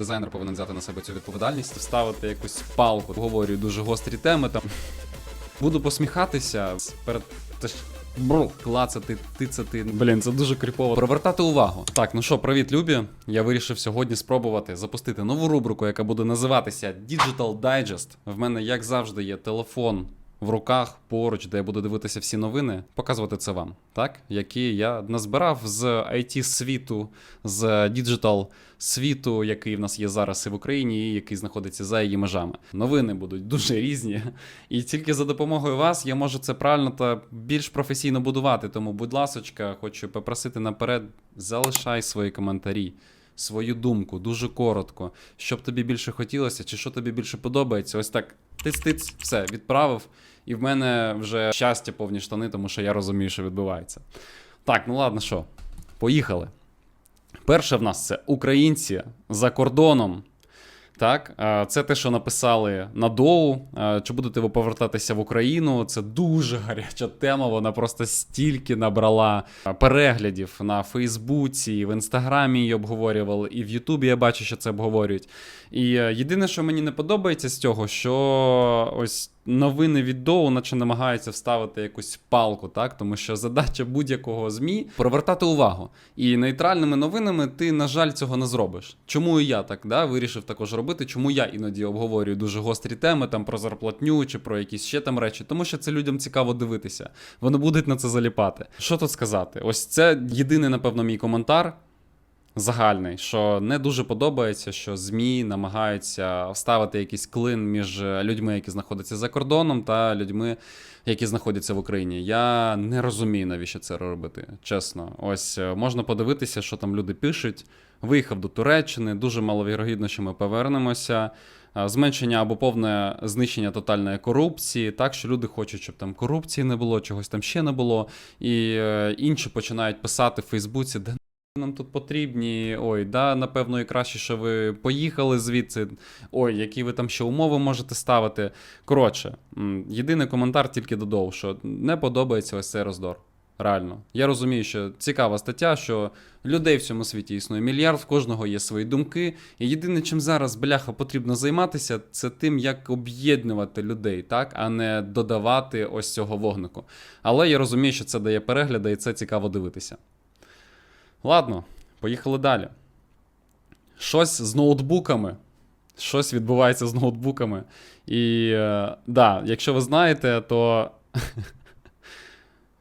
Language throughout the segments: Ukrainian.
Дизайнер повинен взяти на себе цю відповідальність, вставити якусь палку. Говорю дуже гострі теми. Там буду посміхатися перед та ж- бру, клацати, тицати. Блін, це дуже кріпово. Привертати увагу. Так, ну що, привіт, любі. Я вирішив сьогодні спробувати запустити нову рубрику, яка буде називатися Digital Digest. В мене, як завжди, є телефон. В руках поруч, де я буду дивитися всі новини, показувати це вам, так? Які я назбирав з IT світу, з діджитал світу, який в нас є зараз і в Україні, і який знаходиться за її межами. Новини будуть дуже різні, і тільки за допомогою вас я можу це правильно та більш професійно будувати. Тому, будь ласочка, хочу попросити наперед, залишай свої коментарі. Свою думку дуже коротко, що б тобі більше хотілося, чи що тобі більше подобається. Ось так тиць-тиць, все, відправив. І в мене вже щастя повні штани, тому що я розумію, що відбувається. Так, ну ладно, що, поїхали. Перше в нас це українці за кордоном. Так, це те, що написали на доу. Чи будете ви повертатися в Україну? Це дуже гаряча тема. Вона просто стільки набрала переглядів на Фейсбуці, і в Інстаграмі її обговорювали, і в Ютубі я бачу, що це обговорюють. І е, єдине, що мені не подобається з цього, що ось новини від доу, наче намагаються вставити якусь палку, так тому що задача будь-якого змі привертати увагу. І нейтральними новинами ти, на жаль, цього не зробиш. Чому і я так да, вирішив також робити? Чому я іноді обговорюю дуже гострі теми там про зарплатню чи про якісь ще там речі? Тому що це людям цікаво дивитися. Вони будуть на це заліпати. Що тут сказати? Ось це єдиний, напевно, мій коментар загальний, що не дуже подобається, що ЗМІ намагаються вставити якийсь клин між людьми, які знаходяться за кордоном, та людьми, які знаходяться в Україні. Я не розумію, навіщо це робити. Чесно, ось е, можна подивитися, що там люди пишуть. Виїхав до Туреччини, дуже маловірогідно, що ми повернемося. Е, Зменшення або повне знищення тотальної корупції, так що люди хочуть, щоб там корупції не було, чогось там ще не було. І е, інші починають писати в Фейсбуці, де нам тут потрібні. Ой, да, напевно, і краще, що ви поїхали звідси. Ой, які ви там ще умови можете ставити. Коротше, єдиний коментар тільки додав, що не подобається ось цей роздор. Реально. Я розумію, що цікава стаття, що людей в цьому світі існує мільярд, в кожного є свої думки. І єдине, чим зараз бляха потрібно займатися, це тим, як об'єднувати людей, так, а не додавати ось цього вогнику. Але я розумію, що це дає перегляди, і це цікаво дивитися. Ладно, поїхали далі. Щось з ноутбуками. Щось відбувається з ноутбуками. І е, да, якщо ви знаєте, то.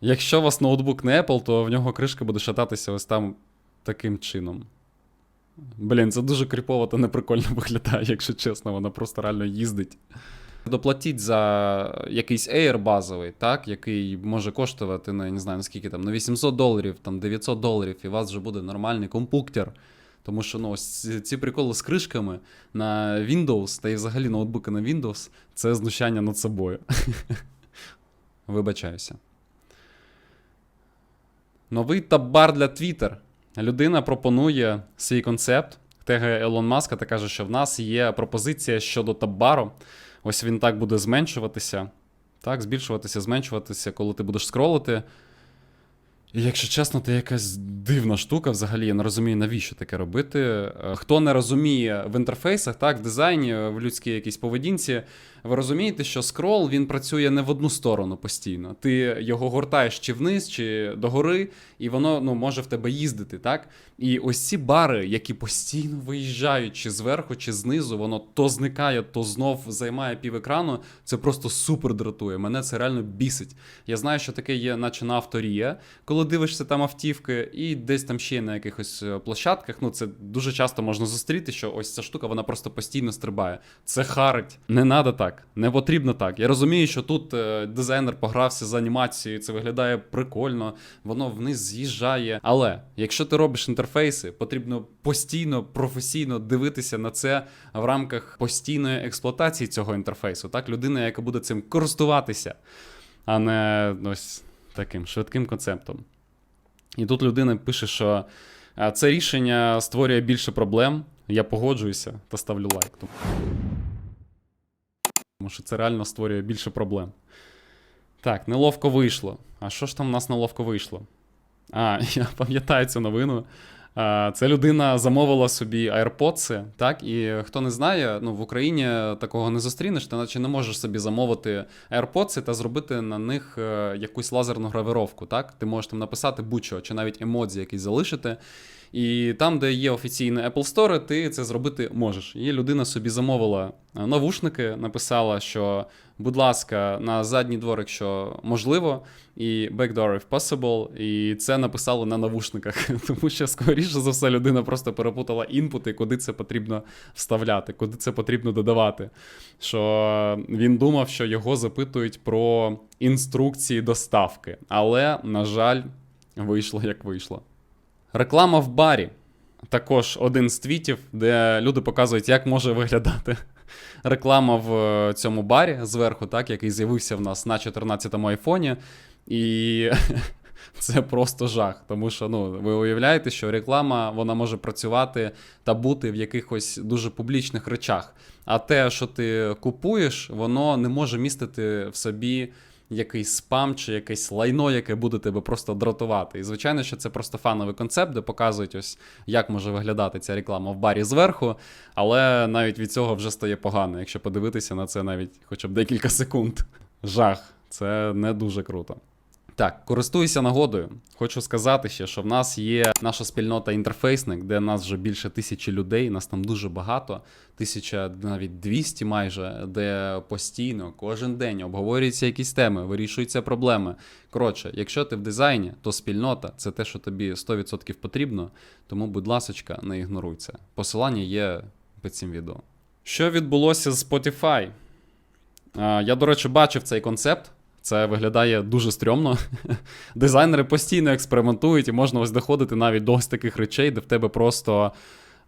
Якщо у вас ноутбук не Apple, то в нього кришка буде шататися ось там таким чином. Блін, це дуже кріпово та неприкольно виглядає, якщо чесно, вона просто реально їздить. Доплатіть за якийсь Air базовий, так, який може коштувати, ну, я не знаю, наскільки там, на 800 доларів, там 900 доларів, і у вас вже буде нормальний компуктер. Тому що ну, ось ці, приколи з кришками на Windows та і взагалі ноутбуки на Windows це знущання над собою. Вибачаюся. Новий таб-бар для Twitter. Людина пропонує свій концепт, тегає Елон Маска та каже, що в нас є пропозиція щодо таб-бару. Ось він так буде зменшуватися. Так, збільшуватися, зменшуватися, коли ти будеш скролити. Якщо чесно, це якась дивна штука взагалі. Я не розумію, навіщо таке робити. Е, Хто не розуміє в інтерфейсах, так, в дизайні, в людській якійсь поведінці, ви розумієте, що скрол він працює не в одну сторону постійно. Ти його гортаєш чи вниз, чи догори, і воно ну, може в тебе їздити, так? І ось ці бари, які постійно виїжджають чи зверху, чи знизу, воно то зникає, то знов займає пів екрану. Це просто супер дратує. Мене це реально бісить. Я знаю, що таке є, наче на авторія, коли дивишся там автівки, і десь там ще на якихось е, площадках. Ну, це дуже часто можна зустріти, що ось ця штука вона просто постійно стрибає. Це харить. Не треба так, не потрібно так. Я розумію, що тут е, дизайнер погрався з анімацією, це виглядає прикольно, воно вниз з'їжджає. Але якщо ти робиш інтерфейси, потрібно постійно, професійно дивитися на це в рамках постійної експлуатації цього інтерфейсу. Так, людина, яка буде цим користуватися, а не ось таким швидким концептом. І тут людина пише, що це рішення створює більше проблем. Я погоджуюся та ставлю лайк. Тому- що це реально створює більше проблем. Так, неловко вийшло. А що ж там у нас неловко вийшло? А, я пам'ятаю цю новину. Е, Ця людина замовила собі AirPods, так, і хто не знає, ну в Україні такого не зустрінеш, ти наче не можеш собі замовити AirPods та зробити на них е, якусь лазерну гравировку. Так? Ти можеш там написати будь-що, чи навіть емодзі якісь залишити. І там, де є офіційний Apple Store, ти це зробити можеш. І людина собі замовила е, навушники, написала, що, будь ласка, на задній двор, якщо можливо, і backdoor if possible, і це написали на навушниках, тому що, скоріше за все, людина просто перепутала інпути, куди це потрібно вставляти, куди це потрібно додавати. Що він думав, що його запитують про інструкції доставки, але, на жаль, вийшло як вийшло. Реклама в барі. Також один з твітів, де люди показують, як може виглядати реклама в е, цьому барі зверху, так, який з'явився в нас на 14-му айфоні. І це просто жах. Тому що ну, ви уявляєте, що реклама вона може працювати та бути в якихось дуже публічних речах. А те, що ти купуєш, воно не може містити в собі якийсь спам чи якесь лайно, яке буде тебе просто дратувати. І звичайно, що це просто фановий концепт, де показують ось як може виглядати ця реклама в барі зверху, але навіть від цього вже стає погано, якщо подивитися на це навіть хоча б декілька секунд. Жах, це не дуже круто. Так, користуюся нагодою. Хочу сказати ще, що в нас є наша спільнота інтерфейсник, де нас вже більше тисячі людей, нас там дуже багато, тисяча навіть 200 майже, де постійно кожен день обговорюються якісь теми, вирішуються проблеми. Коротше, якщо ти в дизайні, то спільнота це те, що тобі 100% потрібно. Тому, будь ласочка, не ігноруй це. Посилання є під цим відео. Що відбулося з Spotify? Я, до речі, бачив цей концепт. Це виглядає дуже стрьомно. Дизайнери постійно експериментують, і можна ось доходити навіть до ось таких речей, де в тебе просто.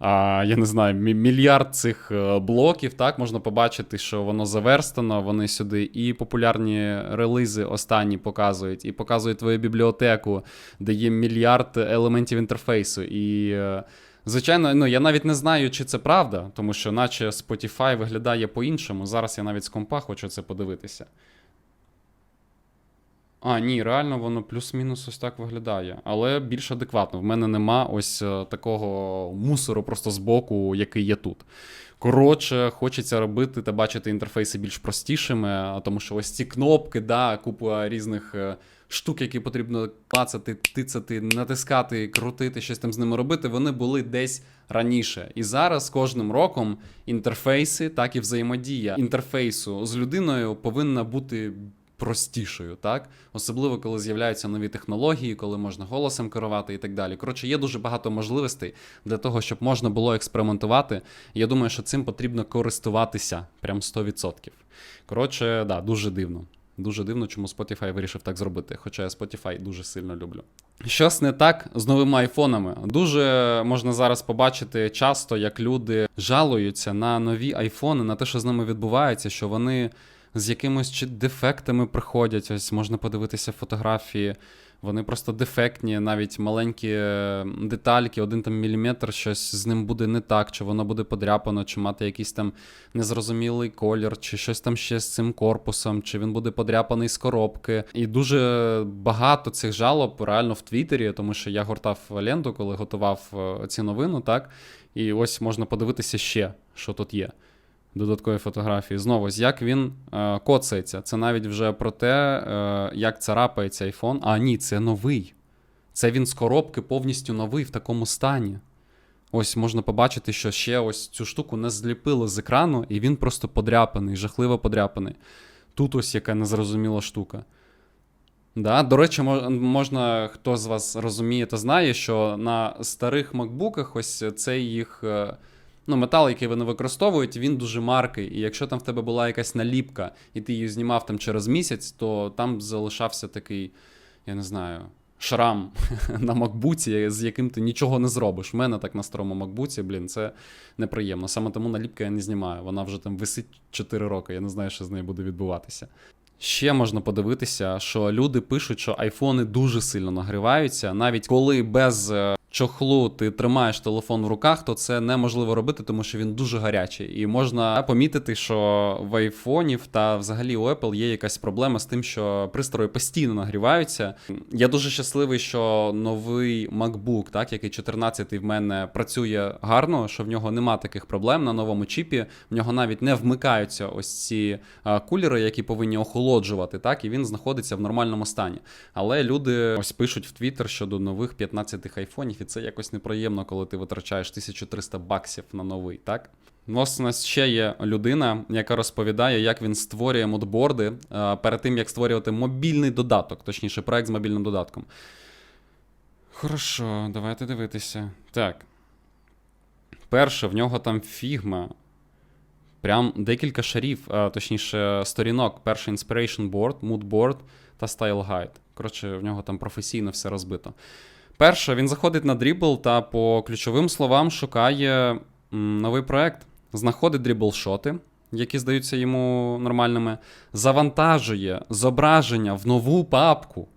Я не знаю, мільярд цих е, блоків, так, можна побачити, що воно заверстано, вони сюди і популярні релізи останні показують, і показують твою бібліотеку, де є мільярд елементів інтерфейсу. І, е, звичайно, ну, я навіть не знаю, чи це правда, тому що наче Spotify виглядає по-іншому. Зараз я навіть з компа хочу це подивитися. А, ні, реально воно плюс-мінус ось так виглядає. Але більш адекватно. В мене нема ось е, такого мусору просто збоку, який є тут. Коротше, хочеться робити та бачити інтерфейси більш простішими, тому що ось ці кнопки, да, купа різних е, штук, які потрібно клацати, тицати, натискати, крутити, щось там з ними робити, вони були десь раніше. І зараз кожним роком інтерфейси, так і взаємодія інтерфейсу з людиною повинна бути простішою, так? Особливо, коли з'являються нові технології, коли можна голосом керувати і так далі. Коротше, є дуже багато можливостей для того, щоб можна було експериментувати. Я думаю, що цим потрібно користуватися прям 100%. Коротше, да, дуже дивно. Дуже дивно, чому Spotify вирішив так зробити, хоча я Spotify дуже сильно люблю. Щось не так з новими айфонами. Дуже можна зараз побачити часто, як люди жалуються на нові айфони, на те, що з ними відбувається, що вони з якимось чи дефектами приходять. Ось можна подивитися фотографії. Вони просто дефектні, навіть маленькі е, детальки, один там міліметр, щось з ним буде не так, чи воно буде подряпано, чи мати якийсь там незрозумілий колір, чи щось там ще з цим корпусом, чи він буде подряпаний з коробки. І дуже багато цих жалоб реально в Твіттері, тому що я гортав ленту, коли готував е, ці новину, так? І ось можна подивитися ще, що тут є додаткові фотографії. Знову ось як він е, коцається. Це навіть вже про те, е, як царапається iPhone. А ні, це новий. Це він з коробки повністю новий в такому стані. Ось можна побачити, що ще ось цю штуку не зліпили з екрану, і він просто подряпаний, жахливо подряпаний. Тут ось яка незрозуміла штука. Да, До речі, можна, хто з вас розуміє та знає, що на старих макбуках ось цей їх е, ну, метал, який вони використовують, він дуже маркий. І якщо там в тебе була якась наліпка, і ти її знімав там через місяць, то там залишався такий, я не знаю, шрам на макбуці, з яким ти нічого не зробиш. У мене так на старому макбуці, блін, це неприємно. Саме тому наліпка я не знімаю. Вона вже там висить 4 роки. Я не знаю, що з нею буде відбуватися. Ще можна подивитися, що люди пишуть, що айфони дуже сильно нагріваються, навіть коли без е, чохлу ти тримаєш телефон в руках, то це неможливо робити, тому що він дуже гарячий. І можна помітити, що в айфонів та взагалі у Apple є якась проблема з тим, що пристрої постійно нагріваються. Я дуже щасливий, що новий MacBook, так, який 14-й в мене працює гарно, що в нього нема таких проблем на новому чіпі. В нього навіть не вмикаються ось ці кулери, які повинні охолоджувати, так, і він знаходиться в нормальному стані. Але люди ось пишуть в Twitter щодо нових 15-х айфонів, і це якось неприємно, коли ти витрачаєш 1300 баксів на новий, так? Ось у нас ще є людина, яка розповідає, як він створює модборди е, перед тим, як створювати мобільний додаток, точніше, проект з мобільним додатком. Хорошо, давайте дивитися. Так. Перше, в нього там фігма. Прям декілька шарів, а, точніше, сторінок. Перший Inspiration Board, Mood Board та Style Guide. Коротше, в нього там професійно все розбито. Перше, він заходить на Dribble та по ключовим словам шукає новий проект, знаходить дрібл-шоти, які здаються йому нормальними, завантажує зображення в нову папку.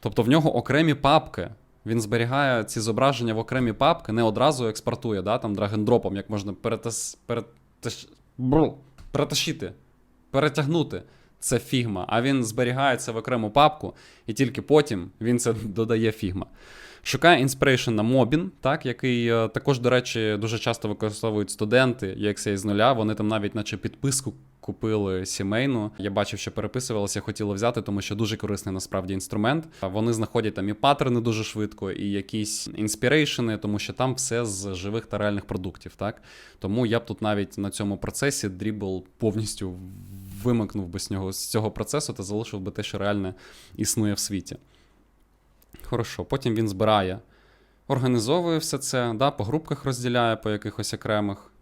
Тобто в нього окремі папки. Він зберігає ці зображення в окремі папки, не одразу експортує, да, там драг-н-дропом, як можна перетас... переташ... Бру. перетащити, перетягнути. Це фігма, а він зберігає це в окрему папку, і тільки потім він це додає фігма. Шукає inspiration на Mobin, так, який е, також, до речі, дуже часто використовують студенти UXA з нуля. Вони там навіть, наче підписку купили сімейну. Я бачив, що переписувалися, хотіли взяти, тому що дуже корисний насправді інструмент. Вони знаходять там і паттерни дуже швидко, і якісь інспірейшени, тому що там все з живих та реальних продуктів. Так тому я б тут навіть на цьому процесі Dribble повністю вимикнув би з нього з цього процесу та залишив би те, що реально існує в світі. Хорошо, потім він збирає, організовує все це, да, по групках розділяє по якихось окремих,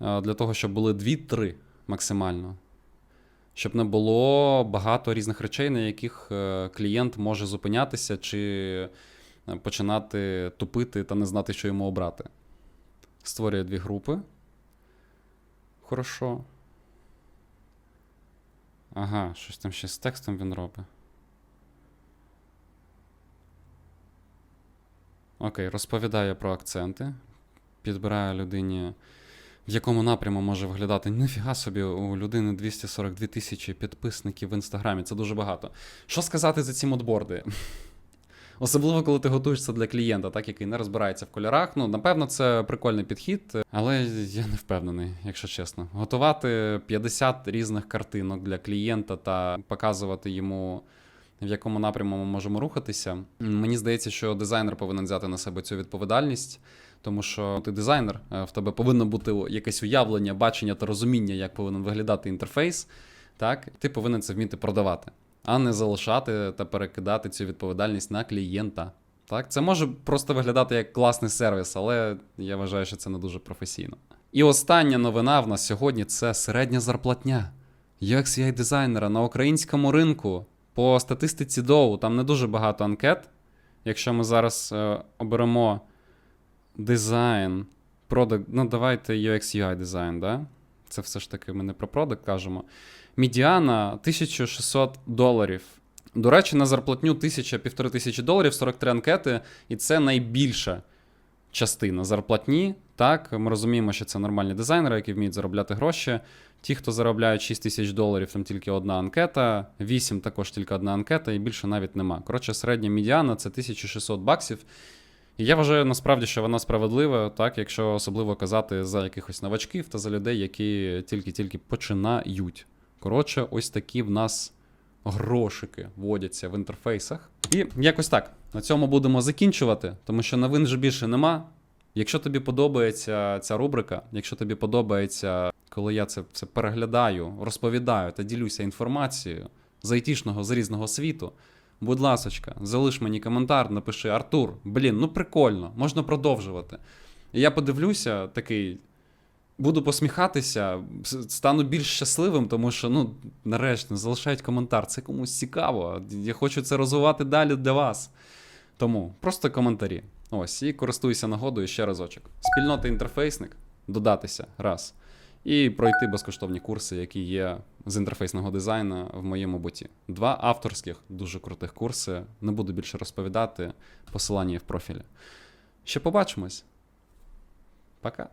е, для того, щоб були 2-3 максимально. Щоб не було багато різних речей, на яких е, клієнт може зупинятися чи е, починати тупити та не знати, що йому обрати. Створює дві групи. Хорошо. Ага, щось там ще з текстом він робить. Окей, розповідає про акценти, підбирає людині, в якому напряму може виглядати. Ніфіга собі, у людини 242 тисячі підписників в інстаграмі. Це дуже багато. Що сказати за ці модборди? Особливо, коли ти готуєшся для клієнта, так, який не розбирається в кольорах. Ну, напевно, це прикольний підхід, але я не впевнений, якщо чесно. Готувати 50 різних картинок для клієнта та показувати йому в якому напряму ми можемо рухатися. Мені здається, що дизайнер повинен взяти на себе цю відповідальність, тому що ти дизайнер, е, в тебе повинно бути якесь уявлення, бачення та розуміння, як повинен виглядати інтерфейс. Так, ти повинен це вміти продавати, а не залишати та перекидати цю відповідальність на клієнта. Так, це може просто виглядати як класний сервіс, але я вважаю, що це не дуже професійно. І остання новина в нас сьогодні це середня зарплатня UX UI дизайнера на українському ринку. По статистиці Доу там не дуже багато анкет. Якщо ми зараз е, оберемо дизайн, продакт, ну давайте UX UI дизайн, да? Це все ж таки ми не про продакт кажемо. Медіана 1600 доларів. До речі, на зарплатню 1000-1500 тисячі доларів 43 анкети, і це найбільша частина зарплатні. Так, ми розуміємо, що це нормальні дизайнери, які вміють заробляти гроші. Ті, хто заробляють 6 тисяч доларів, там тільки одна анкета, 8 також тільки одна анкета, і більше навіть нема. Коротше, середня медіана це 1600 баксів. І я вважаю насправді, що вона справедлива, так, якщо особливо казати за якихось новачків та за людей, які тільки-тільки починають. Коротше, ось такі в нас грошики вводяться в інтерфейсах. І якось так. На цьому будемо закінчувати, тому що новин вже більше нема. Якщо тобі подобається ця рубрика, якщо тобі подобається, коли я це все переглядаю, розповідаю та ділюся інформацією з айтішного, з різного світу, будь ласочка, залиш мені коментар, напиши Артур, блін, ну прикольно, можна продовжувати. І я подивлюся, такий. Буду посміхатися, стану більш щасливим, тому що, ну, нарешті, залишають коментар. Це комусь цікаво. Я хочу це розвивати далі для вас. Тому просто коментарі. Ось, і користуйся нагодою ще разочок. Спільнота інтерфейсник, додатися раз. І пройти безкоштовні курси, які є з інтерфейсного дизайну в моєму боті. Два авторських дуже крутих курси. Не буду більше розповідати. Посилання є в профілі. Ще побачимось. Пока.